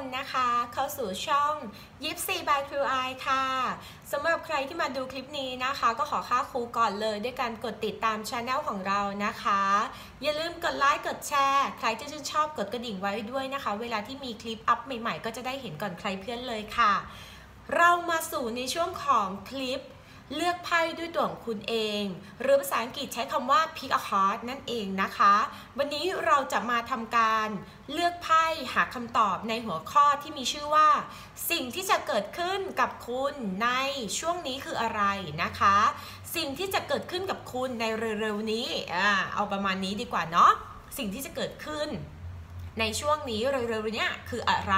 คนนะคะ เข้าสู่ช่องยิปซีบายครูไอค่ะสำหรับใครที่มาดูคลิปนี้นะคะ ก็ขอค่าครูก่อนเลยด้วยการกดติดตามช anel ของเรานะคะ อย่าลืมกดไลค์กดแชร์ ใครที่ชื่นชอบกดกระดิ่งไว้ด้วยนะคะ เวลาที่มีคลิปอัพใหม่ๆ ก็จะได้เห็นก่อนใครเพื่อนเลยค่ะ เรามาสู่ในช่วงของคลิป เลือกไพ่ด้วยตัวของคุณเอง หรือภาษาอังกฤษใช้คำว่า pick a card นั่นเองนะคะ วันนี้เราจะมาทำการเลือกไพ่หาคำตอบในหัวข้อที่มีชื่อว่า สิ่งที่จะเกิดขึ้นกับคุณในช่วงนี้คืออะไรนะคะ สิ่งที่จะเกิดขึ้นกับคุณในเร็วๆนี้อ่าเอาประมาณนี้ดีกว่าเนาะสิ่งที่จะเกิดขึ้นในช่วงนี้เร็วๆนี้คืออะไร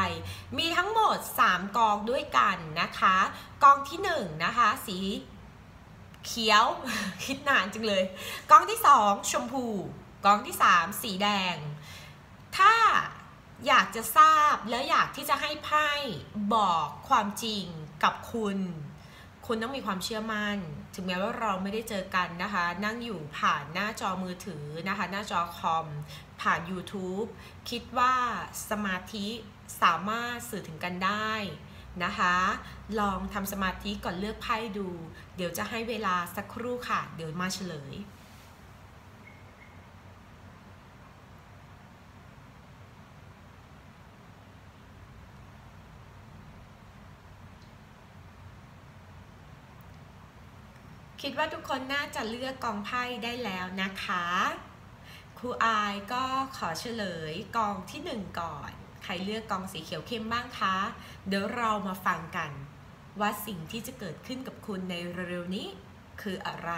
มีทั้งหมด 3 กองด้วยกันนะคะ กองที่1นะคะ สี เขียว คิดนานจังเลย กองที่2ชมพู กองที่3สีแดง ถ้าอยากจะทราบแล้วอยากที่จะให้ไพ่บอกความจริงกับคุณ คุณต้องมีความเชื่อมั่น ถึงแม้ว่าเราไม่ได้เจอกันนะคะ นั่งอยู่ผ่านหน้าจอมือถือนะคะ หน้าจอคอม ผ่าน YouTube คิดว่าสมาธิสามารถสื่อถึงกันได้ นะคะ ลองทำสมาธิก่อนเลือกไพ่ดู เดี๋ยวจะให้เวลาสักครู่ค่ะ เดี๋ยวมาเฉลยคิดว่าทุกคนน่าจะเลือกกองไพ่ได้แล้วนะคะ ครูอายก็ขอเฉลยกองที่หนึ่งก่อน ใครเลือกกองสีเขียวเข้มบ้างคะ เดี๋ยวเรามาฟังกัน ว่าสิ่งที่จะเกิดขึ้นกับคุณในเร็วๆนี้คืออะไร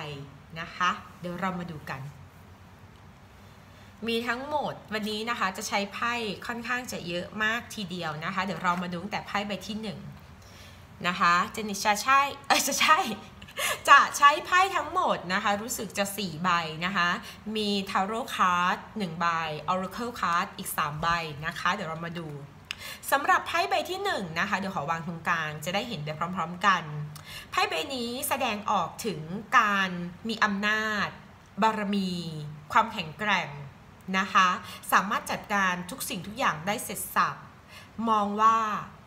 นะคะ เดี๋ยวเรามาดูกัน มีทั้งหมดวันนี้นะคะจะใช้ไพ่ค่อนข้างจะเยอะมากทีเดียวนะคะ เดี๋ยวเรามาดูตั้งแต่ไพ่ใบที่หนึ่งนะคะเจนิชาใช่เออจะใช่ จะใช้ไพ่ทั้งหมดนะคะ รู้สึกจะ 4 ใบนะคะ มี Tarot Card 1ใบ Oracle Card อีก 3 ใบนะคะ เดี๋ยวเรามาดูสำหรับไพ่ใบที่ 1 นะคะ เดี๋ยวขอวางตรงกลางจะได้เห็นไปพร้อมๆกัน ไพ่ใบนี้แสดงออกถึงการมีอำนาจ บารมี ความแข็งแกร่งนะคะ สามารถจัดการทุกสิ่งทุกอย่างได้เสร็จสับมองว่า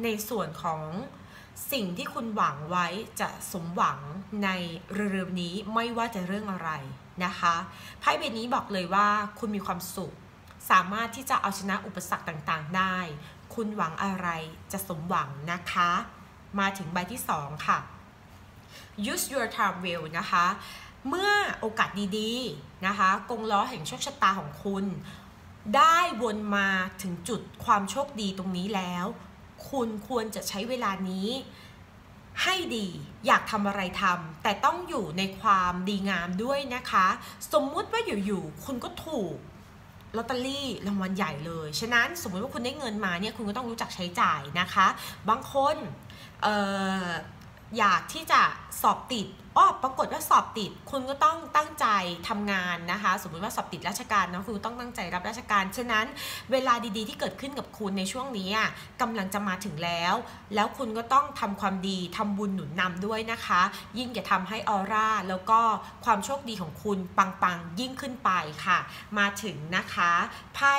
ในส่วนของ สิ่งที่คุณหวังไว้จะสมหวังในเร็วๆนี้ไม่ว่าจะเรื่องอะไรนะคะไพ่ใบนี้บอกเลยว่าคุณมีความสุข สามารถที่จะเอาชนะอุปสรรคต่างๆได้ คุณหวังอะไรจะสมหวังนะคะ มาถึงใบที่ 2 ค่ะ use your time well นะคะ เมื่อโอกาสดีๆนะคะ กงล้อแห่งโชคชะตาของคุณ ได้วนมาถึงจุดความโชคดีตรงนี้แล้ว คุณควรจะใช้เวลานี้ให้ดีอยากทำอะไรทำแต่ต้องอยู่ในความดีงามด้วยนะคะ สมมุติว่าอยู่ๆคุณก็ถูกลอตเตอรี่รางวัลใหญ่เลย ฉะนั้นสมมติว่าคุณได้เงินมาเนี่ยคุณก็ต้องรู้จักใช้จ่ายนะคะ บางคนอออยากที่จะ สอบติดอ้อปรากฏว่าสอบติด คุณก็ต้องตั้งใจทำงานนะคะ สมมติว่าสอบติดราชการเนาะคุณต้องตั้งใจรับราชการ ฉะนั้นเวลาดีๆ ที่เกิดขึ้นกับคุณในช่วงนี้กำลังจะมาถึงแล้ว แล้วคุณก็ต้องทำความดีทำบุญหนุนนำด้วยนะคะ ยิ่งจะทำให้ออร่าแล้วก็ความโชคดีของคุณปังๆยิ่งขึ้นไปค่ะ มาถึงนะคะไพ่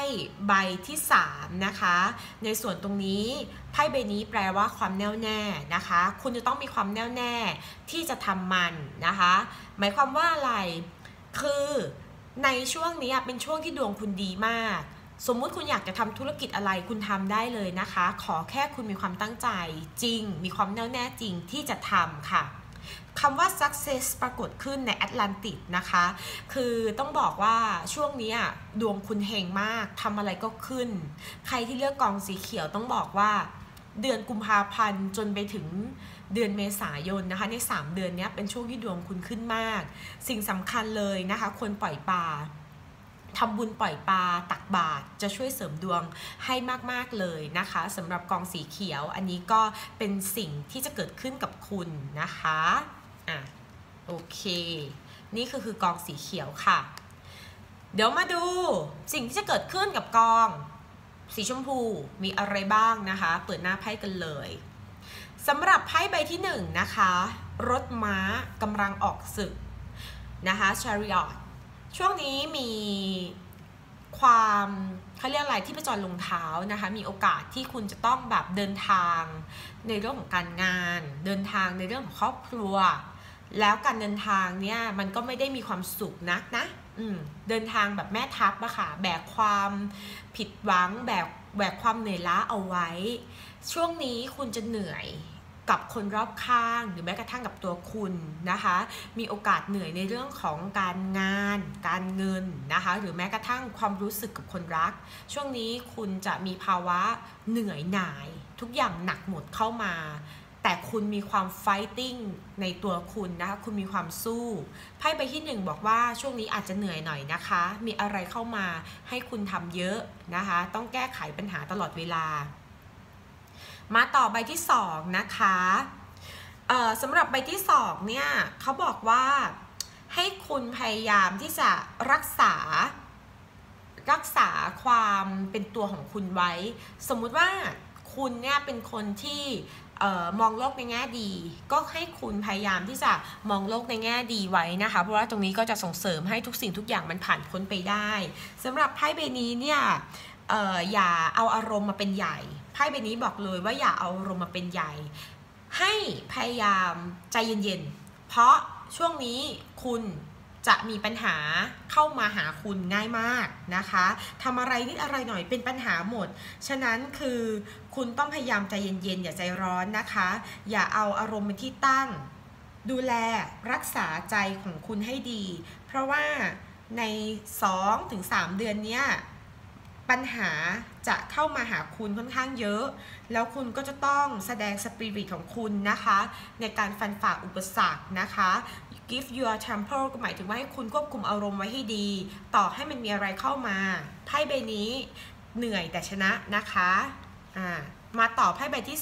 ใบที่ 3 นะคะ ในส่วนตรงนี้ไพ่ใบนี้แปลว่าความแน่วแน่นะคะ คุณจะต้องมีความแน่วแน่ที่จะทำมันนะคะ หมายความว่าอะไร คือในช่วงนี้เป็นช่วงที่ดวงคุณดีมาก สมมุติคุณอยากจะทำธุรกิจอะไรคุณทำได้เลยนะคะ ขอแค่คุณมีความตั้งใจจริง มีความแน่วแน่จริงที่จะทำค่ะคำว่า success ปรากฏขึ้นในแอตแลนติกนะคะ คือต้องบอกว่าช่วงนี้ดวงคุณเฮงมากทำอะไรก็ขึ้น ใครที่เลือกกองสีเขียวต้องบอกว่า เดือนกุมภาพันธ์จนไปถึง เดือนเมษายนนะคะใน 3 เดือนนี้เป็นช่วงที่ดวงคุณขึ้นมาก สิ่งสำคัญเลยนะคะควรปล่อยปลาทำบุญปล่อยปลาตักบาตรจะช่วยเสริมดวงให้มาก ๆ เลยนะคะสำหรับกองสีเขียว อันนี้ก็เป็นสิ่งที่จะเกิดขึ้นกับคุณนะคะอะโอเค นี่คือคือกองสีเขียวค่ะ เดี๋ยวมาดูสิ่งที่จะเกิดขึ้นกับกอง สีชมพูมีอะไรบ้างนะคะ เปิดหน้าไพ่กันเลย สำหรับไพ่ใบที่1นนะคะรถม้ากำลังออกศึกนะคะ chariot ช่วงนี้มีความเขาเรียกอะไรที่ประจรลงเท้านะคะมีโอกาสที่คุณจะต้องแบบเดินทางในเรื่องของการงาน เดินทางในเรื่องของครอบครัว แล้วการเดินทางเนี่ยมันก็ไม่ได้มีความสุขนักนะเดินทางแบบแม่ทัพอะค่ะแบกความผิดหวังแบกแบกความเหนื่อยล้าเอาไว้ ช่วงนี้คุณจะเหนื่อย กับคนรอบข้าง หรือแม้กระทั่งกับตัวคุณนะคะ มีโอกาสเหนื่อยในเรื่องของการงาน การเงินนะคะ หรือแม้กระทั่งความรู้สึกกับคนรัก ช่วงนี้คุณจะมีภาวะเหนื่อยหน่าย ทุกอย่างหนักหมดเข้ามาแต่คุณมีความไฟติ้งในตัวคุณนะคะ คุณมีความสู้ ไพ่ใบที่หนึ่งบอกว่าช่วงนี้อาจจะเหนื่อยหน่อยนะคะ มีอะไรเข้ามาให้คุณทำเยอะนะคะ ต้องแก้ไขปัญหาตลอดเวลา มาต่อใบที่ 2 นะคะสำหรับใบที่ 2 เนี่ยเขาบอกว่าให้คุณพยายามที่จะรักษา รักษาความเป็นตัวของคุณไว้ สมมุติว่าคุณเนี่ยเป็นคนที่มองโลกในแง่ดี ก็ให้คุณพยายามที่จะมองโลกในแง่ดีไว้นะคะ เพราะว่าตรงนี้ก็จะส่งเสริมให้ทุกสิ่งทุกอย่างมันผ่านพ้นไปได้สำหรับไพ่ใบนี้เนี่ยอออย่าเอาอารมณ์มาเป็นใหญ่ พ่ใบนี้บอกเลยว่าอย่าเอารมมาเป็นใหญ่ ให้พยายามใจเย็นๆ เพราะช่วงนี้คุณจะมีปัญหาเข้ามาหาคุณง่ายมากนะคะทำอะไรนิดอะไรหน่อยเป็นปัญหาหมด ฉะนั้นคือคุณต้องพยายามใจเย็นๆ อย่าใจร้อนนะคะ อย่าเอาอารมณ์เป็นที่ตั้ง ดูแลรักษาใจของคุณให้ดี เพราะว่าใน 2-3 เดือนเนี้ย ปัญหาจะเข้ามาหาคุณค่อนข้างเยอะ แล้วคุณก็จะต้องแสดงสปิริตของคุณนะคะ ในการฟันฝ่าอุปสรรคนะคะ give your temper ก็หมายถึงว่าให้คุณควบคุมอารมณ์ไว้ให้ดี ต่อให้มันมีอะไรเข้ามา ไพ่ใบนี้เหนื่อยแต่ชนะนะคะะมาต่อไพ่ใบที่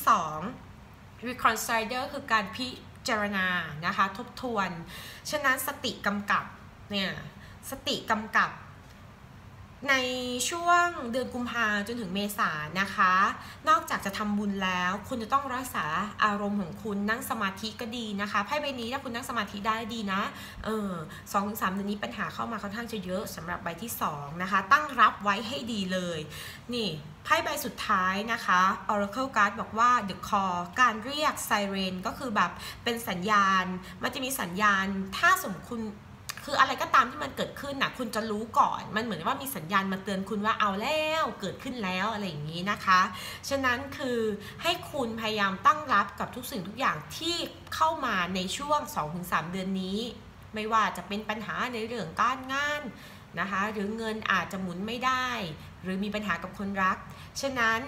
2 reconsider คือการพิจารณานะคะ ทบทวน ฉะนั้นสติกำกับเนี่ยสติกำกับ ในช่วงเดือนกุมภาจนถึงเมษานะคะ นอกจากจะทำบุญแล้ว คุณจะต้องรักษาอารมณ์ของคุณนั่งสมาธิก็ดีนะคะไพ่ใบนี้ถ้าคุณนั่งสมาธิได้ดีนะเออสองถึงสามเดือนนี้ปัญหาเข้ามาค่อนข้างจะเยอะสำหรับใบที่2นะคะตั้งรับไว้ให้ดีเลย นี่ไพ่ใบสุดท้ายนะคะ Oracle Card บอกว่า The Call การเรียกไซเรนก็คือแบบเป็นสัญญาณ มันจะมีสัญญาณ ถ้าสมคุณ คืออะไรก็ตามที่มันเกิดขึ้นนะคุณจะรู้ก่อน มันเหมือนว่ามีสัญญาณมาเตือนคุณว่าเอาแล้วเกิดขึ้นแล้วอะไรอย่างนี้นะคะ ฉะนั้นคือให้คุณพยายามตั้งรับกับทุกสิ่งทุกอย่างที่เข้ามาในช่วง 2-3 เดือนนี้ ไม่ว่าจะเป็นปัญหาในเรื่องการงานนะคะหรือเงินอาจจะหมุนไม่ได้ หรือมีปัญหากับคนรัก ฉะนั้น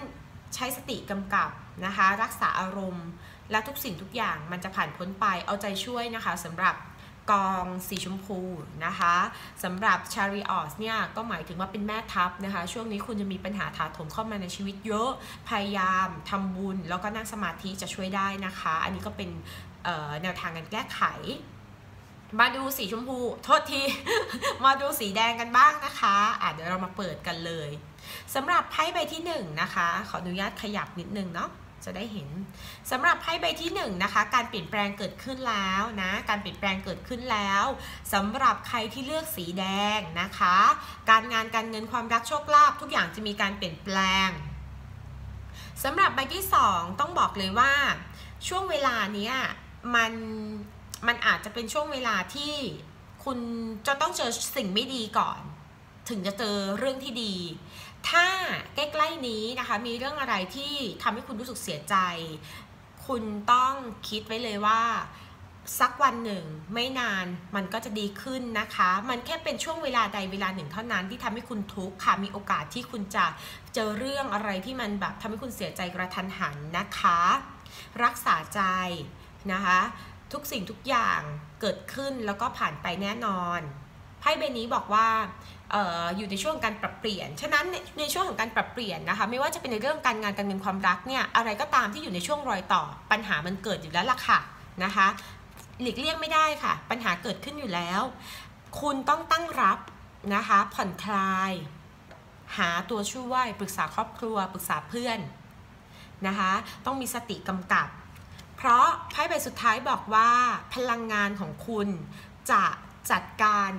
ใช้สติกำกับนะคะ รักษาอารมณ์ และทุกสิ่งทุกอย่างมันจะผ่านพ้นไปเอาใจช่วยนะคะสำหรับ กองสีชมพูนะคะสำหรับชาริออสเนี่ยก็หมายถึงว่าเป็นแม่ทัพนะคะ ช่วงนี้คุณจะมีปัญหาถาโถมเข้ามาในชีวิตเยอะพยายามทำบุญ แล้วก็นั่งสมาธิจะช่วยได้นะคะ อันนี้ก็เป็นแนวทางการแก้ไข มาดูสีชมพู โทษที มาดูสีแดงกันบ้างนะคะอะเดี๋ยวเรามาเปิดกันเลยสำหรับไพ่ใบที่1นนะคะ ขออนุญาตขยับนิดนึงเนาะ จะได้เห็นสำหรับไพ่ใบที่1นนะคะการเปลี่ยนแปลงเกิดขึ้นแล้วนะการเปลี่ยนแปลงเกิดขึ้นแล้วสำหรับใครที่เลือกสีแดงนะคะ การงานการเงินความรักโชคลาภทุกอย่างจะมีการเปลี่ยนแปลงสำหรับใบที่ 2 ต้องบอกเลยว่าช่วงเวลานี้มันมันอาจจะเป็นช่วงเวลาที่คุณจะต้องเจอสิ่งไม่ดีก่อน ถึงจะเจอเรื่องที่ดี ถ้าใกล้ๆนี้นะคะมีเรื่องอะไรที่ทำให้คุณรู้สึกเสียใจ คุณต้องคิดไว้เลยว่าสักวันหนึ่งไม่นานมันก็จะดีขึ้นนะคะ มันแค่เป็นช่วงเวลาใดเวลาหนึ่งเท่านั้นที่ทำให้คุณทุกข์ค่ะ มีโอกาสที่คุณจะเจอเรื่องอะไรที่มันแบบทำให้คุณเสียใจกระทันหันนะคะ รักษาใจนะคะ ทุกสิ่งทุกอย่างเกิดขึ้นแล้วก็ผ่านไปแน่นอน ไพ่ใบนี้บอกว่าอยู่ในช่วงการปรับเปลี่ยน ฉะนั้นในช่วงของการปรับเปลี่ยนนะคะ ไม่ว่าจะเป็นในเรื่องการงานการเงินความรักเนี่ย อะไรก็ตามที่อยู่ในช่วงรอยต่อ ปัญหามันเกิดอยู่แล้วล่ะค่ะนะคะ หลีกเลี่ยงไม่ได้ค่ะ ปัญหาเกิดขึ้นอยู่แล้ว คุณต้องตั้งรับนะคะ ผ่อนคลาย หาตัวช่วย ปรึกษาครอบครัว ปรึกษาเพื่อนนะคะ ต้องมีสติกำกับ เพราะไพ่ใบสุดท้ายบอกว่าพลังงานของคุณจะจัดการ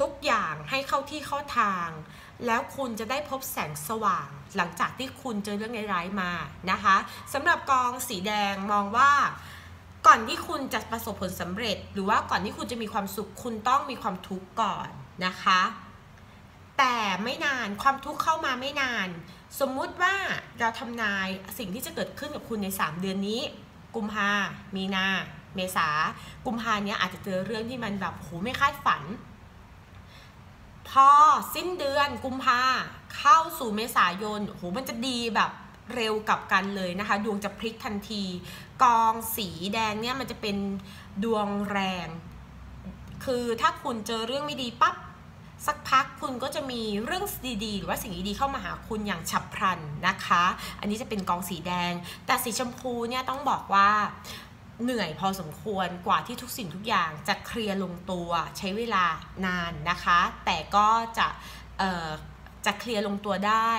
ทุกอย่างให้เข้าที่เข้าทาง แล้วคุณจะได้พบแสงสว่าง หลังจากที่คุณเจอเรื่องร้ายๆมานะคะสำหรับกองสีแดงมองว่าก่อนที่คุณจะประสบผลสำเร็จ หรือว่าก่อนที่คุณจะมีความสุขคุณต้องมีความทุกข์ก่อนนะคะ แต่ไม่นานความทุกข์เข้ามาไม่นาน สมมุติว่าเราทำนายสิ่งที่จะเกิดขึ้นกับคุณใน 3 เดือนนี้ กุมภามีนา เมษากุมภาเนี้ยอาจจะเจอเรื่องที่มันแบบโหไม่คาดฝัน พอสิ้นเดือนกุมภาเข้าสู่เมษายนโหมันจะดีแบบเร็วกับกันเลยนะคะ ดวงจะพลิกทันที กองสีแดงเนี่ยมันจะเป็นดวงแรง คือถ้าคุณเจอเรื่องไม่ดีปั๊บสักพักคุณก็จะมีเรื่องดีๆ หรือว่าสิ่งดีๆเข้ามาหาคุณอย่างฉับพลันนะคะ อันนี้จะเป็นกองสีแดง แต่สีชมพูเนี่ยต้องบอกว่า เหนื่อยพอสมควรกว่าที่ทุกสิ่งทุกอย่างจะเคลียร์ลงตัวใช้เวลานานนะคะ แต่ก็จะจะเคลียร์ลงตัวได้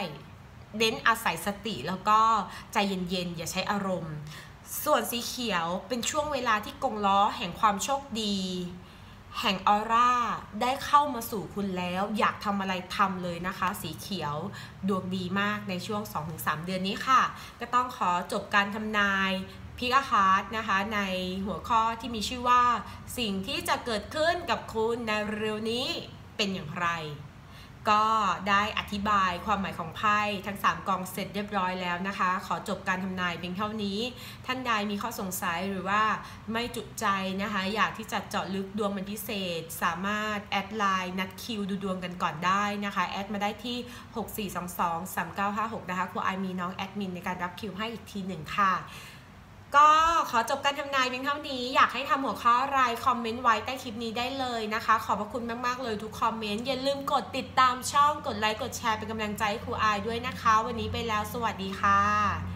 เน้นอาศัยสติแล้วก็ใจเย็นๆ อย่าใช้อารมณ์ ส่วนสีเขียวเป็นช่วงเวลาที่กงล้อแห่งความโชคดี แห่งออร่าได้เข้ามาสู่คุณแล้ว อยากทำอะไรทำเลยนะคะ สีเขียวดวงดีมากในช่วง 2-3 เดือนนี้ค่ะ ก็ต้องขอจบการทำนาย พิกาฮาร์ดนะคะในหัวข้อที่มีชื่อว่า สิ่งที่จะเกิดขึ้นกับคุณในเร็วนี้เป็นอย่างไร ก็ได้อธิบายความหมายของไพ่ทั้ง 3 กองเสร็จเรียบร้อยแล้วนะคะ ขอจบการทำนายเพียงเท่านี้ ท่านใดมีข้อสงสัยหรือว่าไม่จุใจนะคะ อยากที่จะเจาะลึกดวงเป็นพิเศษ สามารถแอดไลน์นัดคิวดูดวงกันก่อนได้นะคะ แอดมาได้ที่ 64223956 นะคะครูไอมีน้องแอดมินในการรับคิวให้อีกทีหนึ่งค่ะ ก็ขอจบการทำนายเพียงเท่านี้ อยากให้ทำหัวข้ออะไรคอมเมนต์ไว้ใต้คลิปนี้ได้เลยนะคะ ขอบพระคุณมาก ๆ เลยทุกคอมเมนต์ อย่าลืมกดติดตามช่อง กดไลค์ กดแชร์เป็นกำลังใจให้ครูอายด้วยนะคะ วันนี้ไปแล้ว สวัสดีค่ะ